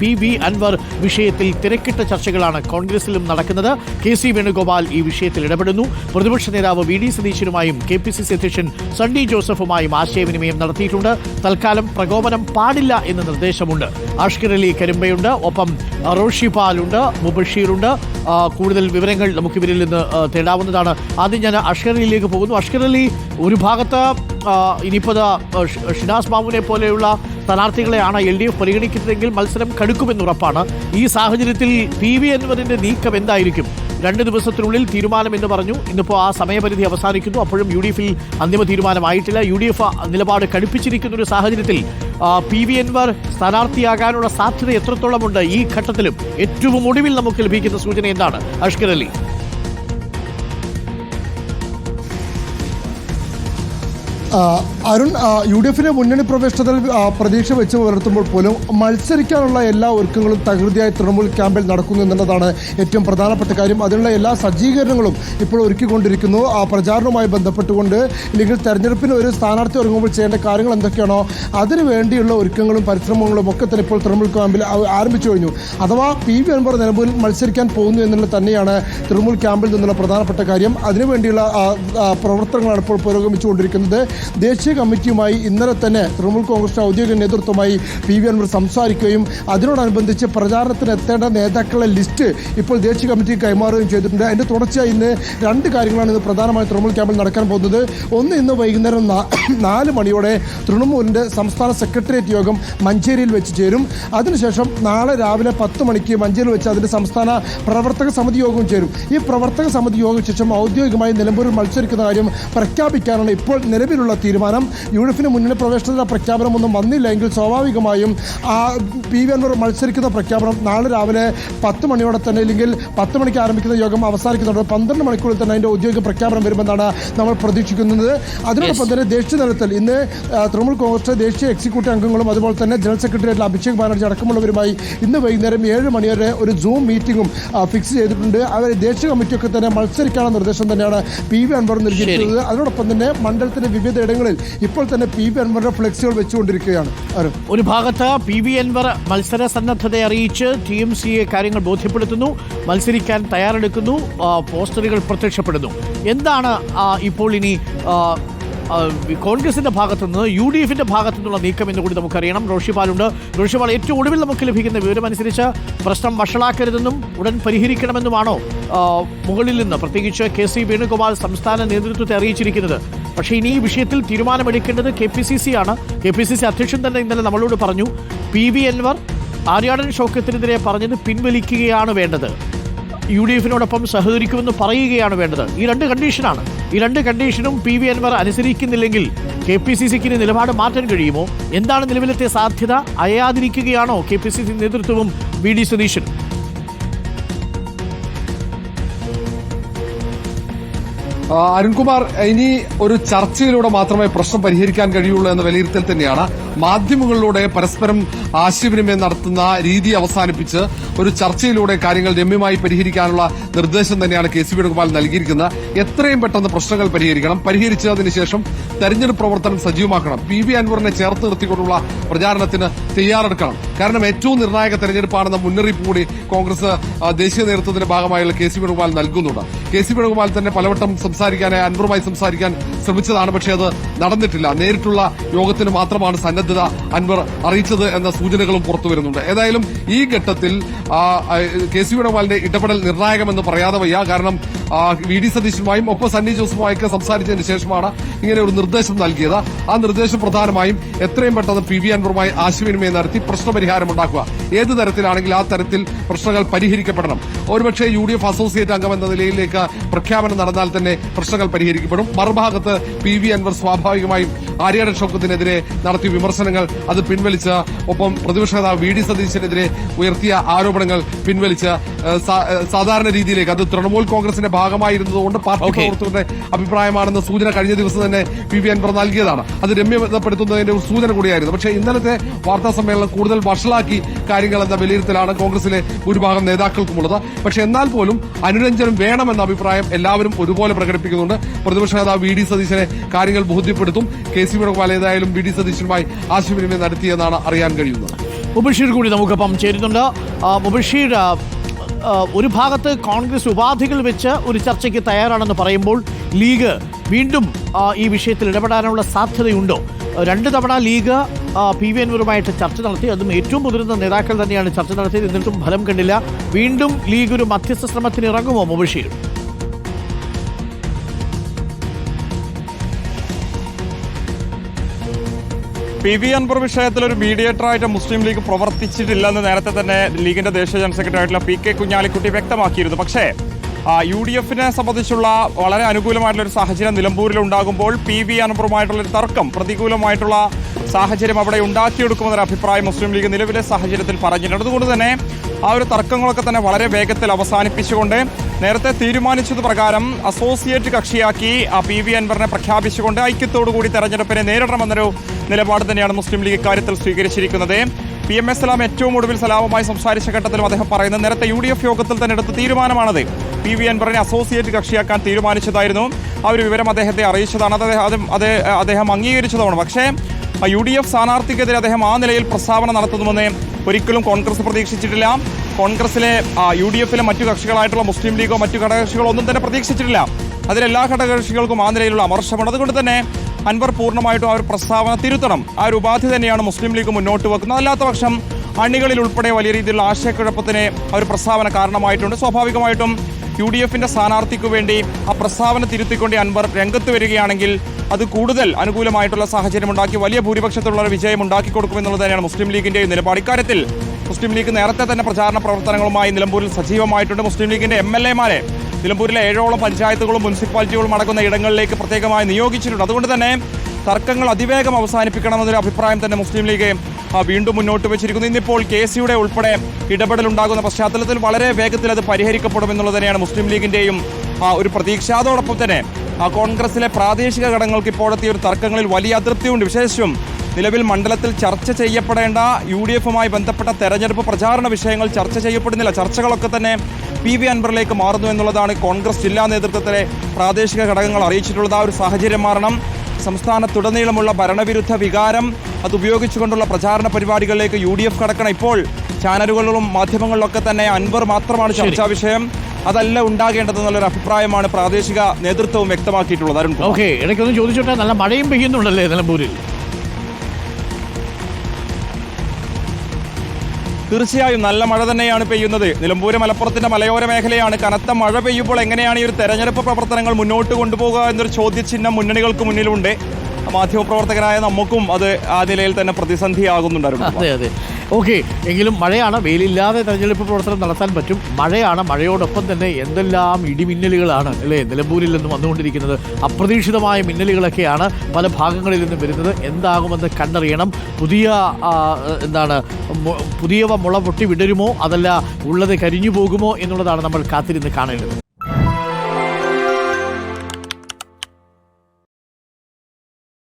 P V Anvar വിഷയത്തിൽ തിരക്കിട്ട ചർച്ചകളാണ് കോൺഗ്രസിലും നടക്കുന്നത്. കെ സി വേണുഗോപാൽ ഈ വിഷയത്തിൽ ഇടപെടുന്നു. പ്രതിപക്ഷ നേതാവ് വി ഡി സതീശനുമായും കെ പി സി സി അധ്യക്ഷൻ സണ്ണി ജോസഫുമായും ആശയവിനിമയം നടത്തിയിട്ടുണ്ട്. തൽക്കാലം പ്രകോപനം പാടില്ല എന്ന നിർദ്ദേശമുണ്ട്. അഷ്കർ അലി കരിമ്പയുണ്ട്. ഒപ്പം റോഷി പാലുണ്ട് മുബഷീറുണ്ട് കൂടുതൽ വിവരങ്ങൾ നമുക്ക് ഇവരിൽ നിന്ന് തേടാവുന്നതാണ്. ആദ്യം ഞാൻ അഷ്കർ അലിയിലേക്ക് പോകുന്നു. അഷ്കർ അലി ഒരു ഭാഗത്ത് ആ, ഇനിയിപ്പോ ദാ, ആ, ഷ്- ഷിനാസ് ബാബുവിനെ പോലെയുള്ള സ്ഥാനാർത്ഥികളെയാണ് എൽ ഡി എഫ് പരിഗണിക്കുന്നതെങ്കിൽ മത്സരം കടുക്കുമെന്ന് ഉറപ്പാണ്. ഈ സാഹചര്യത്തിൽ പി വി അൻവറിന്റെ നീക്കം എന്തായിരിക്കും? രണ്ട് ദിവസത്തിനുള്ളിൽ തീരുമാനം എന്ന് പറഞ്ഞു. ഇന്നിപ്പോൾ ആ സമയപരിധി അവസാനിക്കുന്നു. അപ്പോഴും യു ഡി എഫിൽ അന്തിമ തീരുമാനമായിട്ടില്ല. യു ഡി എഫ് നിലപാട് കടുപ്പിച്ചിരിക്കുന്ന ഒരു സാഹചര്യത്തിൽ പി വി എൻവർ സ്ഥാനാർത്ഥിയാകാനുള്ള സാധ്യത എത്രത്തോളമുണ്ട്? ഈ ഘട്ടത്തിലും ഏറ്റവും ഒടുവിൽ നമുക്ക് ലഭിക്കുന്ന സൂചന എന്താണ്? അഷ്കർ അലി. അരുൺ യു ഡി എഫിന്റെ മുന്നണി പ്രവേശനത്തിൽ പ്രതീക്ഷ വെച്ച് പുലർത്തുമ്പോൾ പോലും മത്സരിക്കാനുള്ള എല്ലാ ഒരുക്കങ്ങളും തകൃതിയായി തൃണമൂൽ ക്യാമ്പിൽ നടക്കുന്നു എന്നുള്ളതാണ് ഏറ്റവും പ്രധാനപ്പെട്ട കാര്യം. അതിനുള്ള എല്ലാ സജ്ജീകരണങ്ങളും ഇപ്പോൾ ഒരുക്കിക്കൊണ്ടിരിക്കുന്നു. ആ പ്രചാരണവുമായി ബന്ധപ്പെട്ടുകൊണ്ട് ഇല്ലെങ്കിൽ തെരഞ്ഞെടുപ്പിന് ഒരു സ്ഥാനാർത്ഥി ഒരുങ്ങുമ്പോൾ ചെയ്യേണ്ട കാര്യങ്ങൾ എന്തൊക്കെയാണോ അതിനു വേണ്ടിയുള്ള ഒരുക്കങ്ങളും പരിശ്രമങ്ങളും ഒക്കെ തന്നെ ഇപ്പോൾ തൃണമൂൽ ക്യാമ്പിൽ ആരംഭിച്ചു കഴിഞ്ഞു. അഥവാ പി വി അൻവർ നിലമ്പൂരിൽ മത്സരിക്കാൻ പോകുന്നു എന്നുള്ളത് തന്നെയാണ് തൃണമൂൽ ക്യാമ്പിൽ നിന്നുള്ള പ്രധാനപ്പെട്ട കാര്യം. അതിനുവേണ്ടിയുള്ള പ്രവർത്തനങ്ങളാണ് ഇപ്പോൾ പുരോഗമിച്ചുകൊണ്ടിരിക്കുന്നത്. ദേശീയ കമ്മിറ്റിയുമായി ഇന്നലെ തന്നെ തൃണമൂൽ കോൺഗ്രസിന്റെ ഔദ്യോഗിക നേതൃത്വമായി പി വി അൻവർ സംസാരിക്കുകയും അതിനോടനുബന്ധിച്ച് പ്രചാരണത്തിന് എത്തേണ്ട നേതാക്കളുടെ ലിസ്റ്റ് ഇപ്പോൾ ദേശീയ കമ്മിറ്റി കൈമാറുകയും ചെയ്തിട്ടുണ്ട്. അതിന്റെ തുടർച്ചയായി ഇന്ന് രണ്ട് കാര്യങ്ങളാണ് ഇന്ന് പ്രധാനമായും തൃണമൂൽ ക്യാമ്പിൽ നടക്കാൻ പോകുന്നത്. ഒന്ന് ഇന്ന് വൈകുന്നേരം നാല് മണിയോടെ തൃണമൂലിന്റെ സംസ്ഥാന സെക്രട്ടേറിയറ്റ് യോഗം മഞ്ചേരിയിൽ വെച്ച് ചേരും. അതിനുശേഷം നാളെ രാവിലെ പത്ത് മണിക്ക് മഞ്ചേരിയിൽ വെച്ച് അതിന്റെ സംസ്ഥാന പ്രവർത്തക സമിതി യോഗം ചേരും. ഈ പ്രവർത്തക സമിതി യോഗം ശേഷം ഔദ്യോഗികമായി നിലമ്പൂരിൽ മത്സരിക്കുന്ന കാര്യം പ്രഖ്യാപിക്കാനാണ് ഇപ്പോൾ നിലവിലുള്ള തീരുമാനം. യു ഡി എഫിന് മുന്നണി പ്രവേശനത്തിന്റെ പ്രഖ്യാപനമൊന്നും വന്നില്ല. എങ്കിൽ സ്വാഭാവികമായും ആ പി വി അൻവർ മത്സരിക്കുന്ന പ്രഖ്യാപനം നാളെ രാവിലെ പത്ത് മണിയോടെ തന്നെ അല്ലെങ്കിൽ പത്ത് മണിക്ക് ആരംഭിക്കുന്ന യോഗം അവസാനിക്കുന്നുണ്ട്. പന്ത്രണ്ട് മണിക്കൂറിൽ തന്നെ അതിന്റെ ഔദ്യോഗിക പ്രഖ്യാപനം വരുമെന്നാണ് നമ്മൾ പ്രതീക്ഷിക്കുന്നത്. അതിനോടൊപ്പം തന്നെ ദേശീയ തലത്തിൽ ഇന്ന് തൃണമൂൽ കോൺഗ്രസ് ദേശീയ എക്സിക്യൂട്ടീവ് അംഗങ്ങളും അതുപോലെ തന്നെ ജനറൽ സെക്രട്ടറി ആയിട്ടുള്ള അഭിഷേക് ബാനർജി അടക്കമുള്ളവരുമായി ഇന്ന് വൈകുന്നേരം ഏഴ് മണിവരെ ഒരു സൂം മീറ്റിംഗും ഫിക്സ് ചെയ്തിട്ടുണ്ട്. അവർ ദേശീയ കമ്മിറ്റിയൊക്കെ തന്നെ മത്സരിക്കാനുള്ള നിർദ്ദേശം തന്നെയാണ് പി വി അൻവർ നൽകിയിട്ടുള്ളത് അതിനോടൊപ്പം തന്നെ മണ്ഡലത്തിന്റെ വിവിധ ഇടങ്ങളിൽ ഇപ്പോൾ തന്നെ പി വി അൻവറിന്റെ ഫ്ലെക്സുകൾ വെച്ചുകൊണ്ടിരിക്കുകയാണ്. ഒരു ഭാഗത്ത് പി വി അൻവർ മത്സര സന്നദ്ധത അറിയിച്ച് ടി എം സിയെ കാര്യങ്ങൾ ബോധ്യപ്പെടുത്തുന്നു മത്സരിക്കാൻ തയ്യാറെടുക്കുന്നു പോസ്റ്ററുകൾ പ്രത്യക്ഷപ്പെടുന്നു. എന്താണ് ഇപ്പോൾ ഇനി കോൺഗ്രസിന്റെ ഭാഗത്തു നിന്ന് യു ഡി എഫിന്റെ ഭാഗത്തു നിന്നുള്ള നീക്കം എന്ന് കൂടി നമുക്കറിയണം. റോഷിപാലുണ്ട് റോഷിപാൽ ഏറ്റവും ഒടുവിൽ നമുക്ക് ലഭിക്കുന്ന വിവരമനുസരിച്ച് പ്രശ്നം വഷളാക്കരുതെന്നും ഉടൻ പരിഹരിക്കണമെന്നുമാണോ മുകളിൽ നിന്ന് പ്രത്യേകിച്ച് കെ സി വേണുഗോപാൽ സംസ്ഥാന നേതൃത്വത്തെ അറിയിച്ചിരിക്കുന്നത്? പക്ഷേ ഇനി ഈ വിഷയത്തിൽ തീരുമാനമെടുക്കേണ്ടത് കെ പി സി സി ആണ്. കെ പി സി സി അധ്യക്ഷൻ തന്നെ ഇന്നലെ നമ്മളോട് പറഞ്ഞു പി വി എൻവർ ആര്യാടൻ ഷൗക്കത്തിനെതിരെ പറഞ്ഞത് പിൻവലിക്കുകയാണ് വേണ്ടത്. യു ഡി എഫിനോടൊപ്പം സഹകരിക്കുമെന്ന് പറയുകയാണ് വേണ്ടത്. ഈ രണ്ട് കണ്ടീഷനാണ്. ഈ രണ്ട് കണ്ടീഷനും പി വി അൻവർ അനുസരിക്കുന്നില്ലെങ്കിൽ കെ പി സി സിക്ക് നിലപാട് മാറ്റാൻ കഴിയുമോ? എന്താണ് നിലവിലത്തെ സാധ്യത? അയയാതിരിക്കുകയാണോ കെ പി സി സി നേതൃത്വവും വി ഡി സതീശൻ? അരുൺകുമാർ ഇനി ഒരു ചർച്ചയിലൂടെ മാത്രമേ പ്രശ്നം പരിഹരിക്കാൻ കഴിയുള്ളൂ എന്ന വിലയിരുത്തൽ തന്നെയാണ്. മാധ്യമങ്ങളിലൂടെ പരസ്പരം ആശയവിനിമയം നടത്തുന്ന രീതി അവസാനിപ്പിച്ച് ഒരു ചർച്ചയിലൂടെ കാര്യങ്ങൾ രമ്യമായി പരിഹരിക്കാനുള്ള നിർദ്ദേശം തന്നെയാണ് കെ സി വേണുഗോപാൽ നൽകിയിരിക്കുന്നത്. എത്രയും പെട്ടെന്ന് പ്രശ്നങ്ങൾ പരിഹരിക്കണം. പരിഹരിച്ചതിന് ശേഷം തെരഞ്ഞെടുപ്പ് പ്രവർത്തനം സജീവമാക്കണം. പി വി അൻവറിനെ ചേർത്ത് നിർത്തിക്കൊണ്ടുള്ള പ്രചാരണത്തിന് തയ്യാറെടുക്കണം. കാരണം ഏറ്റവും നിർണായക തെരഞ്ഞെടുപ്പാണെന്ന മുന്നറിയിപ്പ് കൂടി കോൺഗ്രസ് ദേശീയ നേതൃത്വത്തിന്റെ ഭാഗമായുള്ള കെ സി വേണുഗോപാൽ നൽകുന്നുണ്ട്. കെ സി വേണുഗോപാൽ തന്നെ പലവട്ടം സംസാരിക്കാനായി അൻവറുമായി സംസാരിക്കാൻ ശ്രമിച്ചതാണ് പക്ഷേ അത് നടന്നിട്ടില്ല. നേരിട്ടുള്ള യോഗത്തിന് മാത്രമാണ് സന്നദ്ധത അൻവർ അറിയിച്ചത് എന്ന സൂചനകളും പുറത്തു വരുന്നുണ്ട്. ഏതായാലും ഈ ഘട്ടത്തിൽ കെ സി വേണുഗോപാലിന്റെ ഇടപെടൽ നിർണായകമെന്ന് പറയാതെ വയ്യ. കാരണം വി ഡി സതീശനുമായും ഒപ്പം സണ്ണി ജോസുമായൊക്കെ സംസാരിച്ചതിന് ശേഷമാണ് ഇങ്ങനെ ഒരു നിർദ്ദേശം നൽകിയത്. ആ നിർദ്ദേശം പ്രധാനമായും എത്രയും പെട്ടെന്ന് പി വി അൻവറുമായി ആശയവിനിമയം നടത്തി പ്രശ്നപരിഹാരം ഉണ്ടാക്കുക. ഏത് തരത്തിലാണെങ്കിൽ ആ തരത്തിൽ പ്രശ്നങ്ങൾ പരിഹരിക്കപ്പെടണം. ഒരുപക്ഷെ യു ഡി എഫ് അസോസിയേറ്റ് അംഗം എന്ന നിലയിലേക്ക് പ്രഖ്യാപനം നടന്നാൽ തന്നെ പ്രശ്നങ്ങൾ പരിഹരിക്കപ്പെടും. മറുഭാഗത്ത് പി വി അൻവർ സ്വാഭാവികമായും ആര്യാടൻ ഷൗക്കത്തിനെതിരെ നടത്തിയ വിമർശനങ്ങൾ അത് പിൻവലിച്ച ഒപ്പം പ്രതിപക്ഷ നേതാവ് വി ഡി സതീശനെതിരെ ഉയർത്തിയ ആരോപണങ്ങൾ പിൻവലിച്ച് സാധാരണ രീതിയിലേക്ക്. അത് തൃണമൂൽ കോൺഗ്രസിന്റെ ഭാഗമായിരുന്നതുകൊണ്ട് പാർട്ടി. പ്രവർത്തകരുടെ അഭിപ്രായമാണെന്ന സൂചന കഴിഞ്ഞ ദിവസം തന്നെ പി വി അൻവർ നൽകിയതാണ്. അത് രമ്യപ്പെടുത്തുന്നതിന്റെ ഒരു സൂചന കൂടിയായിരുന്നു. പക്ഷേ ഇന്നലത്തെ വാർത്താ സമ്മേളനം കൂടുതൽ വഷളാക്കി കാര്യങ്ങൾ എന്ന വിലയിരുത്തലാണ് കോൺഗ്രസിലെ ഭൂരിഭാഗം നേതാക്കൾക്കുമുള്ളത്. പക്ഷേ എന്നാൽ പോലും അനുരഞ്ജനം വേണമെന്ന അഭിപ്രായം എല്ലാവരും ഒരുപോലെ പ്രകടിപ്പിക്കുന്നുണ്ട്. പ്രതിപക്ഷ നേതാവ് വി ഡി സതീശനെ കാര്യങ്ങൾ ബോധ്യപ്പെടുത്തും. കെ. സി വേണുഗോപാൽ ഏതായാലും വി ഡി സതീശനുമായി ആശയവിനിമയം നടത്തിയെന്നാണ് അറിയാൻ കഴിയുന്നത്. മുബഷീർ കൂടി നമുക്കൊപ്പം ചേരുന്നുണ്ട്. മുബഷീർ ഒരു ഭാഗത്ത് കോൺഗ്രസ് ഉപാധികൾ വെച്ച് ഒരു ചർച്ചയ്ക്ക് തയ്യാറാണെന്ന് പറയുമ്പോൾ ലീഗ് വീണ്ടും ഈ വിഷയത്തിൽ ഇടപെടാനുള്ള സാധ്യതയുണ്ടോ? രണ്ട് തവണ ലീഗ് പി വി അൻവറുമായിട്ട് ചർച്ച നടത്തി. അതും ഏറ്റവും മുതിർന്ന നേതാക്കൾ തന്നെയാണ് ചർച്ച നടത്തിയത്. എന്നിട്ടും ഫലം കണ്ടില്ല. വീണ്ടും ലീഗ് ഒരു മധ്യസ്ഥ ശ്രമത്തിന് ഇറങ്ങുമോ മുബഷീർ പി വി അൻവർ വിഷയത്തിൽ ഒരു മീഡിയേറ്ററായിട്ട് മുസ്ലിം ലീഗ് പ്രവർത്തിച്ചിട്ടില്ലെന്ന് നേരത്തെ തന്നെ ലീഗിന്റെ ദേശീയ ജനറൽ സെക്രട്ടറി ആയിട്ടുള്ള പി കെ കുഞ്ഞാലിക്കുട്ടി വ്യക്തമാക്കിയിരുന്നു. പക്ഷേ യു ഡി എഫിനെ സംബന്ധിച്ചുള്ള വളരെ അനുകൂലമായിട്ടുള്ള ഒരു സാഹചര്യം നിലമ്പൂരിൽ ഉണ്ടാകുമ്പോൾ പി വി അൻവറുമായിട്ടുള്ള ഒരു തർക്കം പ്രതികൂലമായിട്ടുള്ള സാഹചര്യം അവിടെ ഉണ്ടാക്കിയെടുക്കുമെന്നൊരു അഭിപ്രായം മുസ്ലിം ലീഗ് നിലവിലെ സാഹചര്യത്തിൽ പറഞ്ഞിട്ടുണ്ട്. അതുകൊണ്ട് തന്നെ ആ ഒരു തർക്കങ്ങളൊക്കെ തന്നെ വളരെ വേഗത്തിൽ അവസാനിപ്പിച്ചുകൊണ്ട് നേരത്തെ തീരുമാനിച്ചത് പ്രകാരം അസോസിയേറ്റ് കക്ഷിയാക്കി ആ പി വി അൻവറിനെ പ്രഖ്യാപിച്ചുകൊണ്ട് ഐക്യത്തോടുകൂടി തെരഞ്ഞെടുപ്പിനെ നേരിടണമെന്നൊരു നിലപാട് തന്നെയാണ് മുസ്ലിം ലീഗ് ഇക്കാര്യത്തിൽ സ്വീകരിച്ചിരിക്കുന്നത്. പി എം എസ് സലാം ഏറ്റവും ഒടുവിൽ സലാമുമായി സംസാരിച്ച ഘട്ടത്തിലും അദ്ദേഹം പറയുന്നത് നേരത്തെ യു ഡി എഫ് യോഗത്തിൽ തന്നെ എടുത്ത തീരുമാനമാണത്. പി വി അൻവറിനെ അസോസിയേറ്റ് കക്ഷിയാക്കാൻ തീരുമാനിച്ചതായിരുന്നു. ആ ഒരു വിവരം അദ്ദേഹത്തെ അറിയിച്ചതാണ്. അത് അദ്ദേഹം അദ്ദേഹം അംഗീകരിച്ചതാണ്. പക്ഷേ യു ഡി എഫ് സ്ഥാനാർത്ഥിക്കെതിരെ അദ്ദേഹം ആ നിലയിൽ പ്രസ്താവന നടത്തുന്നുവെന്ന് ഒരിക്കലും കോൺഗ്രസ് പ്രതീക്ഷിച്ചിട്ടില്ല. കോൺഗ്രസിലെ യു ഡി എഫിലെ മറ്റു കക്ഷികളായിട്ടുള്ള മുസ്ലിം ലീഗോ മറ്റു ഘടകകക്ഷികളോ ഒന്നും തന്നെ പ്രതീക്ഷിച്ചിട്ടില്ല. അതിലെല്ലാ ഘടകകക്ഷികൾക്കും ആ നിലയിലുള്ള അമർഷമാണ് അതുകൊണ്ട് തന്നെ അൻവർ പൂർണമായിട്ടും ആ ഒരു പ്രസ്താവന തിരുത്തണം. ആ ഒരു ഉപാധി തന്നെയാണ് മുസ്ലിം ലീഗ് മുന്നോട്ട് വെക്കുന്നത്. അല്ലാത്ത പക്ഷം അണികളിൽ ഉൾപ്പെടെ വലിയ രീതിയിലുള്ള ആശയക്കുഴപ്പത്തിന് ആ ഒരു പ്രസ്താവന കാരണമായിട്ടുണ്ട്. സ്വാഭാവികമായിട്ടും യു ഡി എഫിന്റെ സ്ഥാനാർത്ഥിക്കു വേണ്ടി ആ പ്രസ്താവന തിരുത്തിക്കൊണ്ട് അൻവർ രംഗത്ത് വരികയാണെങ്കിൽ അത് കൂടുതൽ അനുകൂലമായിട്ടുള്ള സാഹചര്യം ഉണ്ടാക്കി വലിയ ഭൂരിപക്ഷത്തിലുള്ള ഒരു വിജയം ഉണ്ടാക്കി കൊടുക്കുമെന്നുള്ളത് തന്നെയാണ് മുസ്ലിം ലീഗിന്റെ നിലപാട്. ഇക്കാര്യത്തിൽ മുസ്ലിം ലീഗ് നേരത്തെ തന്നെ പ്രചാരണ പ്രവർത്തനങ്ങളുമായി നിലമ്പൂരിൽ സജീവമായിട്ടുണ്ട്. മുസ്ലിം ലീഗിന്റെ എം എൽ എമാരെ നിലമ്പൂരിലെ ഏഴോളം പഞ്ചായത്തുകളും മുനിസിപ്പാലിറ്റികളും അടങ്ങുന്ന ഇടങ്ങളിലേക്ക് പ്രത്യേകമായി നിയോഗിച്ചിട്ടുണ്ട്. അതുകൊണ്ട് തന്നെ തർക്കങ്ങൾ അതിവേഗം അവസാനിപ്പിക്കണമെന്നൊരു അഭിപ്രായം തന്നെ മുസ്ലിം ലീഗ് വീണ്ടും മുന്നോട്ട് വെച്ചിരിക്കുന്നു. ഇന്നിപ്പോൾ കെ സിയുടെ ഉൾപ്പെടെ ഇടപെടലുണ്ടാകുന്ന പശ്ചാത്തലത്തിൽ വളരെ വേഗത്തിൽ അത് പരിഹരിക്കപ്പെടുമെന്നുള്ളത് തന്നെയാണ് മുസ്ലിം ലീഗിന്റെയും ഒരു പ്രതീക്ഷ. അതോടൊപ്പം തന്നെ കോൺഗ്രസിലെ പ്രാദേശിക ഘടകങ്ങൾക്ക് ഇപ്പോഴത്തെ ഒരു തർക്കങ്ങളിൽ വലിയ അതൃപ്തിയുണ്ട് വിശേഷം നിലവിൽ മണ്ഡലത്തിൽ ചർച്ച ചെയ്യപ്പെടേണ്ട യു ഡി എഫുമായി ബന്ധപ്പെട്ട തെരഞ്ഞെടുപ്പ് പ്രചാരണ വിഷയങ്ങൾ ചർച്ച ചെയ്യപ്പെടുന്നില്ല. ചർച്ചകളൊക്കെ തന്നെ പി വി അൻവറിലേക്ക് മാറുന്നു എന്നുള്ളതാണ് കോൺഗ്രസ് ജില്ലാ നേതൃത്വത്തിലെ പ്രാദേശിക ഘടകങ്ങൾ അറിയിച്ചിട്ടുള്ളത്. ആ ഒരു സാഹചര്യം മാറണം. സംസ്ഥാനത്തുടനീളമുള്ള ഭരണവിരുദ്ധ വികാരം അതുപയോഗിച്ചുകൊണ്ടുള്ള പ്രചാരണ പരിപാടികളിലേക്ക് യു ഡി എഫ് കടക്കണം. ഇപ്പോൾ ചാനലുകളിലും മാധ്യമങ്ങളിലൊക്കെ തന്നെ അൻവർ മാത്രമാണ് ചർച്ചാ വിഷയം. അതല്ല ഉണ്ടാകേണ്ടതെന്നുള്ളൊരു അഭിപ്രായമാണ് പ്രാദേശിക നേതൃത്വവും വ്യക്തമാക്കിയിട്ടുള്ളത്. അരുൺ. ഓക്കെ ഇടയ്ക്കൊന്ന് ചോദിച്ചോട്ടെ? നല്ല മഴയും പെയ്യുന്നുണ്ടല്ലേ നിലമ്പൂരിൽ? തീർച്ചയായും നല്ല മഴ തന്നെയാണ് പെയ്യുന്നത്. നിലമ്പൂര് മലപ്പുറത്തിന്റെ മലയോര മേഖലയാണ് കനത്ത മഴ പെയ്യുമ്പോൾ എങ്ങനെയാണ് ഈ ഒരു തെരഞ്ഞെടുപ്പ് പ്രവർത്തനങ്ങൾ മുന്നോട്ട് കൊണ്ടുപോകുക എന്നൊരു ചോദ്യചിഹ്നം മുന്നണികൾക്ക് മുന്നിലുണ്ട്. മാധ്യമപ്രവർത്തകരായ നമുക്കും അത് ആ നിലയിൽ തന്നെ പ്രതിസന്ധിയാകുന്നുണ്ടായിരുന്നു. അതെ അതെ. ഓക്കെ എങ്കിലും മഴയാണ്. വെയിലില്ലാതെ തെരഞ്ഞെടുപ്പ് പ്രവർത്തനം നടത്താൻ പറ്റും. മഴയാണ്. മഴയോടൊപ്പം തന്നെ എന്തെല്ലാം ഇടിമിന്നലുകളാണ് അല്ലേ? നിലമ്പൂരിൽ നിന്ന് വന്നുകൊണ്ടിരിക്കുന്നത്. അപ്രതീക്ഷിതമായ മിന്നലുകളൊക്കെയാണ് പല ഭാഗങ്ങളിൽ നിന്നും വരുന്നത്. എന്താകുമെന്ന് കണ്ടറിയണം. പുതിയ എന്താണ് പുതിയവ മുള പൊട്ടി വിടരുമോ? അതല്ല ഉള്ളത് കരിഞ്ഞു പോകുമോ എന്നുള്ളതാണ് നമ്മൾ കാത്തിരുന്ന് കാണേണ്ടത്.